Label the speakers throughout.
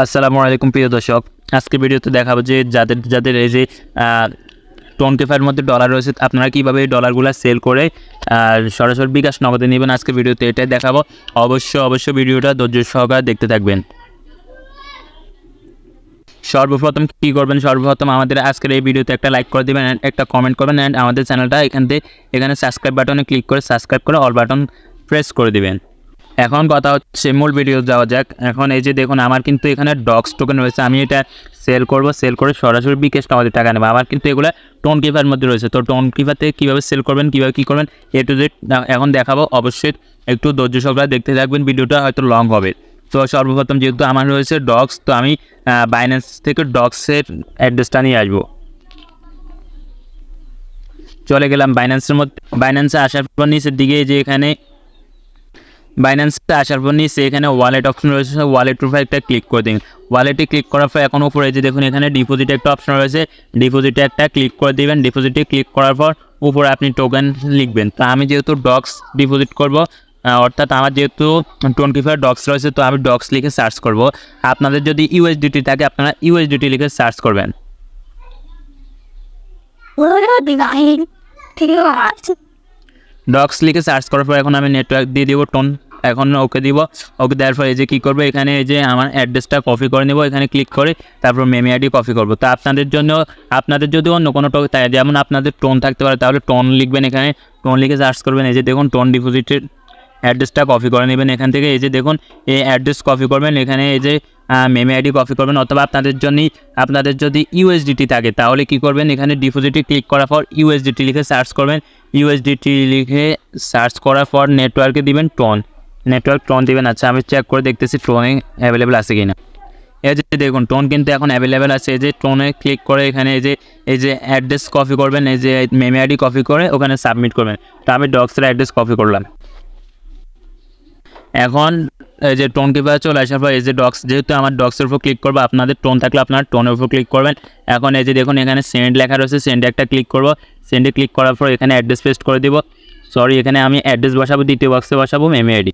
Speaker 1: আসসালামু আলাইকুম প্রিয় দর্শক। আজকে ভিডিওতে দেখাবো যে যাদের যাদের এই যে টোয়েন্টি ফাইভের মধ্যে ডলার রয়েছে, আপনারা কীভাবে এই ডলারগুলো সেল করে সরাসরি বিকাশ নগদে নেবেন আজকে ভিডিওতে এটাই দেখাবো। অবশ্যই অবশ্যই ভিডিওটা ধৈর্য সহকারে দেখতে থাকবেন। সর্বপ্রথম কী করবেন? সর্বপ্রথম আমাদের আজকের এই ভিডিওতে একটা লাইক করে দেবেন and একটা কমেন্ট করবেন অ্যান্ড আমাদের চ্যানেলটা এখান থেকে, এখানে সাবস্ক্রাইব বাটনে ক্লিক করে সাবস্ক্রাইব করে অল বাটন প্রেস করে দিবেন। এখন কথা হচ্ছে, মূল ভিডিও যাওয়া যাক। এখন এই যে দেখুন, আমার কিন্তু এখানে ডগস টোকেন রয়েছে। আমি এটা সেল করব সেল করে সরাসরি বিকেশ আমাদের টাকা নেব। আমার কিন্তু এগুলো টোন কিপার মধ্যে রয়েছে। তো টোন কিপার থেকে কীভাবে সেল করবেন, কীভাবে কী করবেন, এ টু জেড এখন দেখাবো। অবশ্যই একটু ধৈর্য সহকারে দেখতে থাকবেন, ভিডিওটা হয়তো লং হবে। তো সর্বপ্রথম যেহেতু আমার রয়েছে ডগস তো আমি বাইন্যান্স থেকে ডগসের অ্যাড্রেসটা নিয়ে আসব। চলে গেলাম বাইন্যান্সের মধ্যে। বাইন্যান্সে আসার পর নিচের দিকে যে এখানে বাইন্যান্সে আসার পর নিচে এখানে ওয়ালেট অপশন রয়েছে ওয়ালেট উপর একটা ক্লিক করে দিন। ওয়ালেটে ক্লিক করার পর এখন উপরে যে দেখুন এখানে ডিপোজিট একটা অপশন রয়েছে ডিপোজিটে একটা ক্লিক করে দিবেন। ডিপোজিটে ক্লিক করার পর উপরে আপনি টোকেন লিখবেন। তো আমি যেহেতু ডক্স ডিপোজিট করব অর্থাৎ আমার যেহেতু টোয়েন্টি ফাইভ ডক্স রয়েছে, তো আমি ডক্স লিখে সার্চ করব। আপনাদের যদি ইউএসডিটি থাকে, আপনারা ইউএসডিটি লিখে সার্চ করবেন। ডক্স লিখে সার্চ করার পর এখন আমি নেটওয়ার্ক দিয়ে দিব টোন এখন ওকে দিব, ওকে দেওয়ার পর এই যে কী করব, এখানে এই যে আমার অ্যাড্রেসটা কপি করে নেব, এখানে ক্লিক করে তারপর মেমি আইডি কপি করব। তো আপনাদের জন্য, আপনাদের যদি অন্য কোনো যেমন আপনাদের টোন থাকতে পারে, তাহলে টোন লিখবেন এখানে। টোন লিখে সার্চ করবেন, এই যে দেখুন টোন ডিপোজিটের অ্যাড্রেসটা কপি করে নেবেন এখান থেকে। এই যে দেখুন, এই অ্যাড্রেস কপি করবেন। এখানে এই যে মেমে আইডি কপি করবেন। অথবা আপনাদের জন্যই, আপনাদের যদি ইউএসডিটি থাকে, তাহলে কি করবেন? এখানে ডিপোজিটে ক্লিক করার পর ইউএসডিটি লিখে সার্চ করবেন। ইউএসডিটি লিখে সার্চ করার পর নেটওয়ার্কে দিবেন টোন নেটওয়ার্ক টোন দিবেন। আচ্ছা আমি চেক করে দেখতেছি টোনে অ্যাভেলেবেল আছে কিনা। এই যে দেখুন টোন কিন্তু এখন অ্যাভেলেবেল আছে। এই যে টোনে ক্লিক করে এখানে এই যে এই যে অ্যাড্রেস কপি করবেন। এই যে মেমে আইডি কপি করে ওখানে সাবমিট করবেন। তো আমি ডক্সের অ্যাড্রেস কপি করলাম। এখন, এই যে টোন কিপার চলে আসার পর, এই যে ডক্স যেহেতু আমার ডক্সের উপর ক্লিক করব, আপনাদের টোন থাকলে আপনার টোনের উপর ক্লিক করবেন। এখন এই যে দেখুন, এখানে সেন্ড লেখা রয়েছে সেন্ডে একটা ক্লিক করব। সেন্ডে ক্লিক করার পর এখানে অ্যাড্রেস পেস্ট করে দিব। সরি এখানে আমি অ্যাড্রেস বসাবো, দ্বিতীয় বক্সে বসাবো মেমে আইডি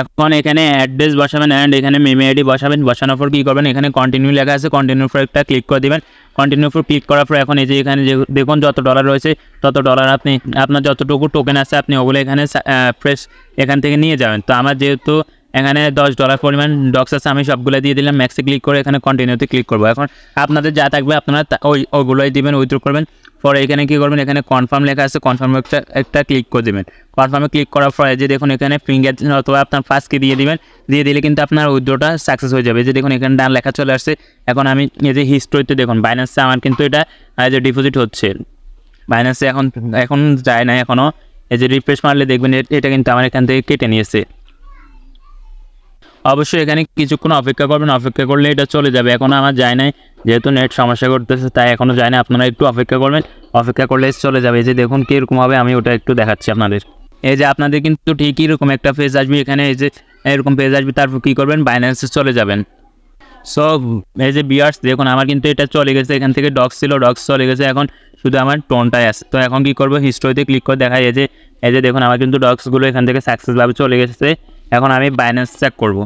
Speaker 1: এখন এখানে অ্যাড্রেস বসাবেন অ্যান্ড এখানে মেমে আইডি বসাবেন। বসানোর পর কী করবেন? এখানে কন্টিনিউ লেখা আছে কন্টিনিউর পর একটা ক্লিক করে দেবেন। কন্টিনিউর পর ক্লিক করার পর এখন এই যে এখানে যে দেখুন যত ডলার রয়েছে, তত ডলার আপনি, আপনার যতটুকু টোকেন আছে, আপনি ওগুলো এখানে ফ্রেশ এখান থেকে নিয়ে যাবেন। তো আমার যেহেতু এখানে দশ ডলার পরিমাণ ডক্স আছে, আমি সবগুলো দিয়ে দিলাম। ম্যাক্সে ক্লিক করে এখানে কন্টিনিউতে ক্লিক করব। এখন আপনাদের যা থাকবে, আপনারা ওই ওগুলোই দিবেন উইথড্র করবেন। পরে এখানে কী করবেন? এখানে কনফার্ম লেখা আছে কনফার্ম একটা একটা ক্লিক করে দেবেন। কনফার্মে ক্লিক করার পরে যে দেখুন এখানে ফিঙ্গার অথবা আপনার ফার্স্টকে দিয়ে দিবেন। দিয়ে দিলে কিন্তু আপনার উইথড্রটা সাকসেস হয়ে যাবে। যে দেখুন এখানে ডান লেখা চলে আসছে। এখন আমি এই যে হিস্ট্রিতে দেখুন বাইন্যান্সে আমার কিন্তু এটা যে ডিপোজিট হচ্ছে। বাইন্যান্সে এখন এখন যায় না এখনও এই যে রিফ্রেশ মারলে দেখবেন এটা কিন্তু আমার এখান থেকে কেটে নিয়েছে। অবশ্যই এখানে কিছুক্ষণ অপেক্ষা করবেন, অপেক্ষা করলে এটা চলে যাবে। এখন আমার যায় নাই, যেহেতু নেট সমস্যা করতেছে, তাই এখনও যায় না আপনারা একটু অপেক্ষা করবেন, অপেক্ষা করলে চলে যাবে। এই যে দেখুন কীরকম হবে আমি ওটা একটু দেখাচ্ছি আপনাদের। এই যে আপনাদের কিন্তু ঠিকই এরকম একটা পেজ আসবে, এখানে এই যে এরকম পেজ আসবে, তারপর কী করবেন? বাইন্যান্সে চলে যাবেন। সো এই যে বিয়ার্স দেখুন আমার কিন্তু এটা চলে গেছে। এখান থেকে ডক্স ছিল ডক্স চলে গেছে। এখন শুধু আমার টোনটাই আছে। তো এখন কী করব? হিস্টোরিতে ক্লিক করে দেখা এই যে এই যে দেখুন আমার কিন্তু ডক্সগুলো এখান থেকে সাকসেসভাবে চলে গেছে। এখন আমি বাইন্যান্স চেক করব।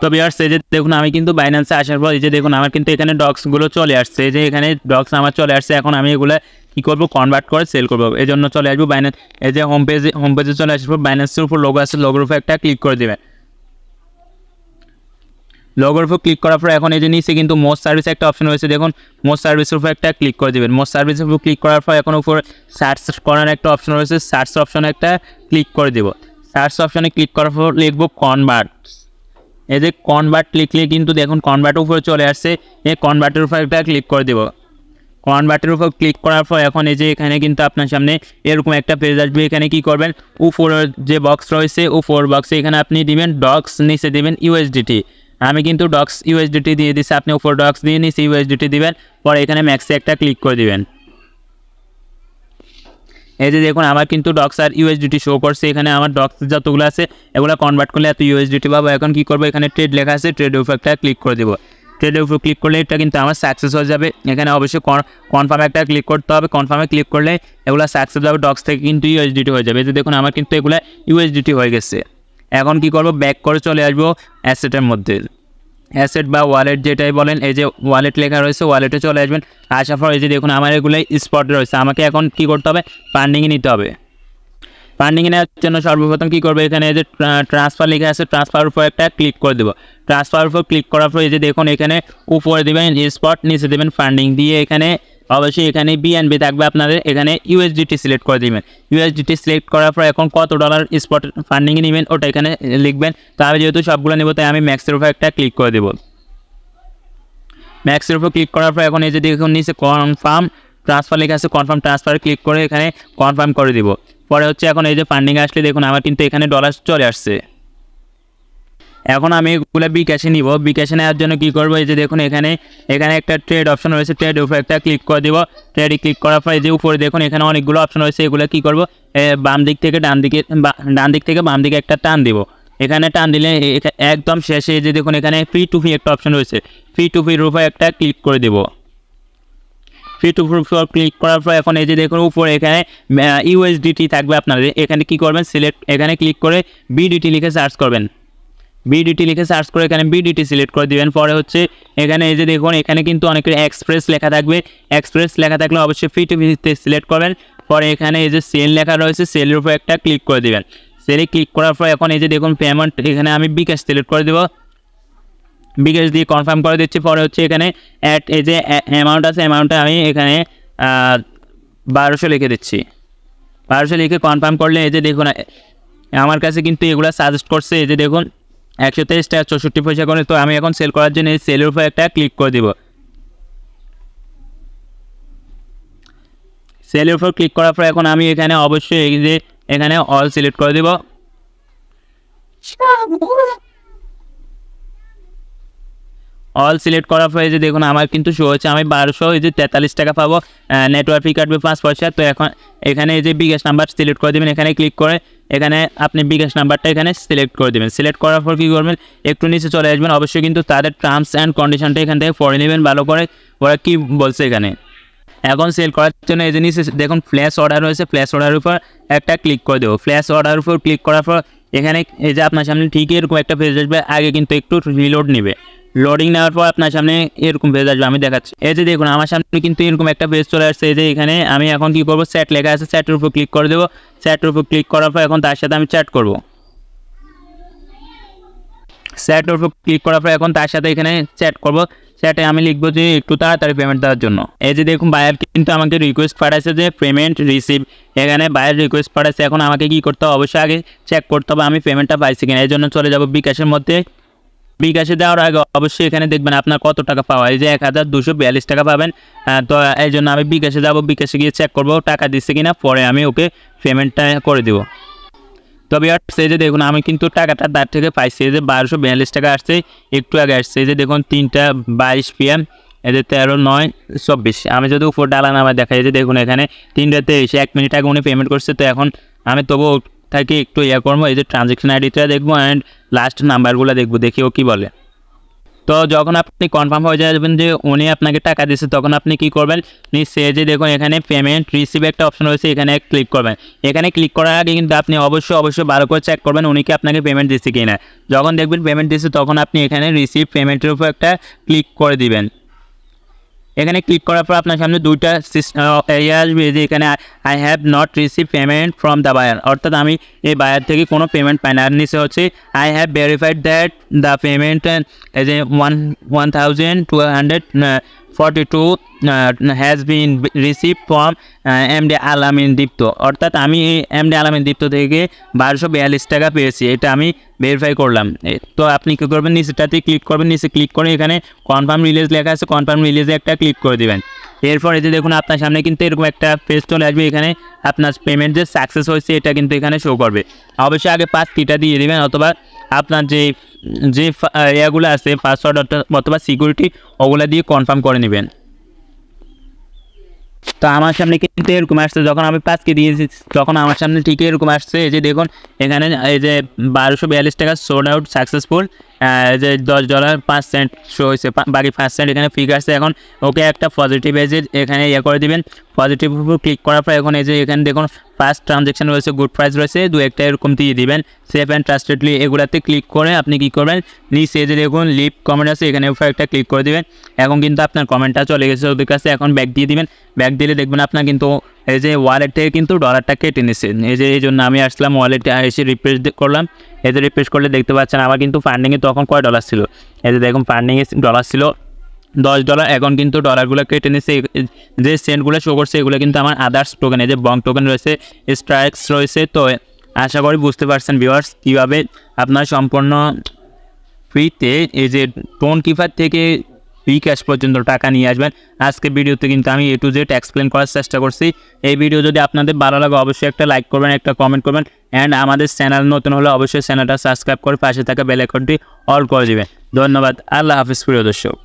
Speaker 1: তো বিয়ার্স এই যে দেখুন, আমি কিন্তু বাইন্যান্সে আসার পর, এই যে দেখুন, আমার কিন্তু এখানে ডক্সগুলো চলে আসছে। এই যে এখানে ডক্স আমার চলে আসছে, এখন আমি এগুলো কী করব? কনভার্ট করে সেল করব। এই জন্য চলে আসব বাইন্যান্স এই যে হোম পেজে হোম পেজে চলে আসার পর বাইন্যান্সের উপর লোগো আছে লোগোর উপর একটা ক্লিক করে দেবেন। লগোর উপর ক্লিক করার পর এখন এই যে নিচে কিন্তু মোস্ট সার্ভিস একটা অপশন রয়েছে, দেখুন মোস্ট সার্ভিসের উপর একটা ক্লিক করে দেবেন। মোস্ট সার্ভিসের উপর ক্লিক করার পর এখন উপর সার্চ করার একটা অপশন রয়েছে সার্চ অপশনে একটা ক্লিক করে দেবো। সার্চ অপশনে ক্লিক করার পর লিখব কনভার্ট এই যে কনভার্ট লিখলে কিন্তু দেখুন কনভার্টের উপরে চলে আসছে, এই কনভার্টের উপর একটা ক্লিক করে দেবো। কনভার্টের উপর ক্লিক করার পর এখন এই যে এখানে কিন্তু আপনার সামনে এরকম একটা পেজ আসবে, এখানে কি করবেন? উপরের যে বক্স রয়েছে উপর বক্সে এখানে আপনি দিবেন ডক্স নিচে দিবেন ইউএসডিটি আমি কিন্তু ডক্স ইউএসডিটি দিয়ে দিচ্ছি আপনি উপর ডক্স দিয়ে নিচে ইউএসডিটি দিবেন, পরে এখানে ম্যাক্সে একটা ক্লিক করে দিবেন। এই যে দেখুন, আমার কিন্তু ডক্স আর ইউএসডিটি শো করছে। এখানে আমার ডক্স যতগুলো আছে, এগুলো কনভার্ট করলে এত ইউএসডিটি পাবো। এখন কি করব? এখানে ট্রেড লেখা আছে ট্রেড উপর একটা ক্লিক করে দেবো। ট্রেডের উপর ক্লিক করলে এটা কিন্তু আমার সাকসেস হয়ে যাবে। এখানে অবশ্যই কনফার্ম একটা ক্লিক করতে হবে। কনফার্মে ক্লিক করলে এগুলো সাকসেস হবে ডক্স থেকে কিন্তু ইউএসডিটি হয়ে যাবে। যে দেখুন, আমার কিন্তু এগুলো ইউএসডিটি হয়ে গেছে। এখন কি করব? ব্যাক করে চলে আসব অ্যাসেটের মধ্যে। অ্যাসেট বা ওয়ালেট যেটাই বলেন, এই যে ওয়ালেট লেখা রয়েছে, ওয়ালেটে চলে আসবেন। আসার পর এই যে দেখুন, আমার এগুলোই স্পট রয়েছে। আমাকে এখন কি করতে হবে? পান্ডিংয়ে নিতে হবে। ফান্ডিংয়ে নেওয়ার জন্য সর্বপ্রথম কী করবে? এখানে যে ট্রান্সফার লেখা আছে ট্রান্সফার উপর একটা ক্লিক করে দেবো। ট্রান্সফার উপর ক্লিক করার পর এই যে দেখুন, এখানে উপরে দেবেন স্পট নিচে দেবেন ফান্ডিং দিয়ে এখানে অবশ্যই এখানে বিএনবি থাকবে আপনাদের, এখানে ইউএসডিটি সিলেক্ট করে দিবেন। ইউএসডিটি সিলেক্ট করার পর এখন কত ডলার স্পট ফান্ডিংয়ে নেবেন, ওটা এখানে লিখবেন। তো আমি যেহেতু সবগুলো নেব, তাই আমি ম্যাক্সের উপর একটা ক্লিক করে দেবো। ম্যাক্সের উপর ক্লিক করার পর এখন এই যে দেখুন, নিচে কনফার্ম ট্রান্সফার লেখা আছে কনফার্ম ট্রান্সফারে ক্লিক করে এখানে কনফার্ম করে দিব। পরে হচ্ছে এখন এই যে ফান্ডিং আসলে দেখুন, আমার কিন্তু এখানে ডলার চলে আসছে। এখন আমি এগুলো বিকাশে নিব। বিকাশে নেওয়ার জন্য কী করব? এই যে দেখুন এখানে এখানে একটা ট্রেড অপশন রয়েছে। ট্রেড উপরে একটা ক্লিক করে দিব। ট্রেডে ক্লিক করার পরে যে উপরে দেখুন, এখানে অনেকগুলো অপশন রয়েছে। এগুলো কী করব? বাম দিক থেকে ডান দিকে ডান দিক থেকে বাম দিকে একটা টান দিব। এখানে টান দিলে একদম শেষে যে দেখুন, এখানে ফ্রি টু ফি একটা অপশন রয়েছে। ফ্রি টু ফির উপরে একটা ক্লিক করে দেবো। ফ্রি টু ফোর ক্লিক করার পর এখন এই যে দেখুন, উপরে এখানে ইউএসডিটি থাকবে আপনাদের। এখানে কি করবেন? সিলেক্ট এখানে ক্লিক করে বিডিটি লিখে সার্চ করবেন। বিডিটি লিখে সার্চ করে এখানে বিডিটি সিলেক্ট করে দিবেন। পরে হচ্ছে এখানে এই যে দেখুন, এখানে কিন্তু অনেকের এক্সপ্রেস লেখা থাকবে। এক্সপ্রেস লেখা থাকলে অবশ্যই ফ্রি টু ফিতে সিলেক্ট করবেন। পরে এখানে এই যে সেল লেখা রয়েছে সেলের উপর একটা ক্লিক করে দেবেন। সেলে ক্লিক করার পর এখন এই যে দেখুন পেমেন্ট এখানে আমি বিকাশ সিলেক্ট করে দেবো। বিকাশ দিয়ে কনফার্ম করে দিচ্ছি। পরে হচ্ছে এখানে অ্যাট এই যে অ্যামাউন্ট আছে অ্যামাউন্টটা আমি এখানে বারোশো লিখে দিচ্ছি। বারোশো লিখে কনফার্ম করলে এই যে দেখুন, আমার কাছে কিন্তু এগুলো সাজেস্ট করছে। এই যে দেখুন একশো তেইশ টাকা চৌষট্টি পয়সা করে তো আমি এখন সেল করার জন্য এই সেলের উপর একটা ক্লিক করে দিব। সেলের উপর ক্লিক করার পর এখন আমি এখানে অবশ্যই এই যে এখানে অল সিলেক্ট করে দিব। অল সিলেক্ট করার পরে যে দেখুন, আমার কিন্তু শো হচ্ছে। আমি বারোশো, এই যে তেতাল্লিশ টাকা পাবো নেটওয়ার্ক ফি কাটবে পাঁচ পয়সা। তো এখন এখানে এই যে বিকাশ নাম্বার সিলেক্ট করে দেবেন, এখানে ক্লিক করে এখানে আপনি বিকাশ নাম্বারটা এখানে সিলেক্ট করে দেবেন। সিলেক্ট করার পর কী করবেন? একটু নিচে চলে আসবেন। অবশ্যই কিন্তু তাদের টার্মস অ্যান্ড কন্ডিশনটা এখান থেকে পড়ে নেবেন ভালো করে। ওরা কী বলছে এখানে? এখন সেল করার জন্য এই জিনিস দেখুন ফ্ল্যাশ অর্ডার রয়েছে ফ্ল্যাশ অর্ডারের উপর একটা ক্লিক করে দেবো। ফ্ল্যাশ অর্ডারের উপর ক্লিক করার পর এখানে এই যে আপনার সামনে ঠিকই এরকম একটা পেজ আসবে। আগে কিন্তু একটু রিলোড নেবে। লোডিং নেওয়ার পর আপনার সামনে এরকম পেজ আসবে, আমি দেখাচ্ছি। এই যে দেখুন, আমার সামনে কিন্তু এরকম একটা পেজ চলে আসছে। এই যে এখানে আমি এখন কী করব? চ্যাট লেখা আছে চ্যাটের উপর ক্লিক করে দেবো। চ্যাটের উপর ক্লিক করার পর এখন তার সাথে আমি চ্যাট করব। চ্যাটের উপর ক্লিক করার পর এখন তার সাথে এখানে চ্যাট করব। চ্যাটে আমি লিখব যে একটু তাড়াতাড়ি পেমেন্ট দেওয়ার জন্য। এই যে দেখুন বায়ার কিন্তু আমাকে রিকোয়েস্ট পাঠাইছে যে পেমেন্ট রিসিভ এখানে বায়ার রিকোয়েস্ট পাঠাইছে, এখন আমাকে কি করতে হবে? অবশ্যই আগে চেক করতে হবে আমি পেমেন্টটা পাইছি কিনা। এই জন্য চলে যাব বিকাশের মধ্যে। বিকাশে দেওয়ার আগে অবশ্যই এখানে দেখবেন আপনার কত টাকা পাওয়া এই যে এক হাজার দুশো বিয়াল্লিশ টাকা পাবেন। তো এই জন্য আমি বিকাশে যাব, বিকাশে গিয়ে চেক করব টাকা দিচ্ছে কিনা, পরে আমি ওকে পেমেন্টটা করে দেবো। তবে আর যে দেখুন, আমি কিন্তু টাকাটা তার থেকে পাইছি। এই যে বারোশো বিয়াল্লিশ টাকা আসছে, একটু আগে আসছে। এই যে দেখুন, তিনটা বাইশ পিএম এই যে তেরো, নয়, চব্বিশ। আমি যদি উপর ডালা দেখাই, এই যে দেখুন এখানে তিনটা তেইশ, এক মিনিট আগে উনি পেমেন্ট করছে, তো এখন আমি তবু থাকি একটু ইয়ে করব, এই যে ট্রানজ্যাকশন আইডিটা দেখব অ্যান্ড লাস্ট নাম্বারগুলো দেখব, দেখি ও কী বলে। তো যখন আপনি কনফার্ম হয়ে যাবেন যে উনি আপনাকে টাকা দিচ্ছে তখন আপনি কি করবেন? নিচে যে দেখুন, এখানে পেমেন্ট রিসিভ একটা অপশন রয়েছে, এখানে ক্লিক করবেন। এখানে ক্লিক করার আগে কিন্তু আপনি অবশ্যই অবশ্যই ভালো করে চেক করবেন উনি কি আপনাকে পেমেন্ট দিচ্ছে কি না যখন দেখবেন পেমেন্ট দিচ্ছে তখন আপনি এখানে রিসিভ পেমেন্টের উপর একটা ক্লিক করে দিবেন। এখানে ক্লিক করার পর আপনার সামনে দুইটা ইয়ে আসবে যে এখানে I have not receive payment from the buyer অর্থাৎ আমি এই বায়ার থেকে কোনো পেমেন্ট পাই না। আর নিচে হচ্ছে I have verified that the payment as a one one thousand two hundred forty two has been receive from M D Alamin Dipto অর্থাৎ আমি এই এম ডি আলামিন দীপ্ত থেকে বারোশো বিয়াল্লিশ টাকা পেয়েছি, এটা আমি ভেরিফাই করলাম। তো আপনি কী করবেন নিচেটাতে ক্লিক করবেন, নিচে ক্লিক করে এখানে কনফার্ম রিলিজ লেখা আছে কনফার্ম রিলিজে একটা ক্লিক করে দেবেন। এরপর যে দেখুন, আপনার সামনে কিন্তু এরকম একটা পেজ চলে আসবে, এখানে আপনার পেমেন্ট যে সাকসেস হয়েছে, এটা কিন্তু এখানে শো করবে। অবশ্যই আগে পাঁচ কিটা দিয়ে দেবেন, অথবা আপনার যে যে ইয়েগুলো আছে পাসওয়ার্ড অথবা সিকিউরিটি ওগুলো দিয়ে কনফার্ম করে নেবেন। তো আমার সামনে কিন্তু এরকম আসছে, যখন আমি পাঁচ পাঁচকে দিয়েছি, তখন আমার সামনে ঠিকই এরকম আসছে। এই যে দেখুন, এখানে এই যে বারোশো বিয়াল্লিশ টাকা সোড আউট সাকসেসফুল যে দশ ডলার পাঁচ সেন্ট শো হয়েছে বাকি পাঁচ সেন্ট এখানে ফিক আসছে। এখন ওকে একটা পজিটিভ এজে এখানে ইয়ে করে দিবেন। পজিটিভ ক্লিক করার পর এখন এই যে এখানে দেখুন ফার্স্ট ট্রানজ্যাকশন রয়েছে গুড প্রাইস রয়েছে, দু একটা এরকম দিয়ে দিবেন। সেফ অ্যান্ড ট্রাস্টেডলি এগুলাতে ক্লিক করে আপনি কী করবেন, নিচে যে দেখুন লিপ কমেন্ট আছে, এখানে একটা ক্লিক করে দিবেন। এখন কিন্তু আপনার কমেন্টটা চলে গেছে ওদের কাছে, এখন ব্যাক দিয়ে দিবেন। ব্যাক দিলে দেখবেন আপনার কিন্তু এই যে ওয়ালেট থেকে কিন্তু ডলারটা কেটে নিচ্ছে এই যে, এই জন্য আমি আসলাম ওয়ালেটে এসে রিপ্রেস করলাম। এই যে রিপ্রেস করলে দেখতে পাচ্ছেন আমার কিন্তু ফান্ডিংয়ে তখন কয় ডলার ছিল? এই যে দেখুন ফান্ডিংয়ে ডলার ছিল দশ ডলার এখন কিন্তু ডলারগুলো কেটে নিচ্ছে যে সেন্টগুলো শো করছে, এগুলো কিন্তু আমার আদার্স টোকেন এই যে বং টোকেন রয়েছে স্ট্রাইকস রয়েছে। তো আশা করি বুঝতে পারছেন ভিউয়ার্স কীভাবে আপনার সম্পূর্ণ ফ্রিতে এই যে টোন কিপার থেকে ফ্রি ক্যাশ পর্যন্ত টাকা নিয়ে আসবেন। আজকে ভিডিওতে কিন্তু আমি এ টু জেড এক্সপ্লেন করার চেষ্টা করছি। এই ভিডিও যদি আপনাদের ভালো লাগে, অবশ্যই একটা লাইক করবেন, একটা কমেন্ট করবেন। অ্যান্ড আমাদের চ্যানেল নতুন হলে অবশ্যই চ্যানেলটা সাবস্ক্রাইব করে পাশে থাকা বেলাইকনটি অল করে দেবেন। ধন্যবাদ। আল্লাহ হাফিজ, প্রিয় দর্শক।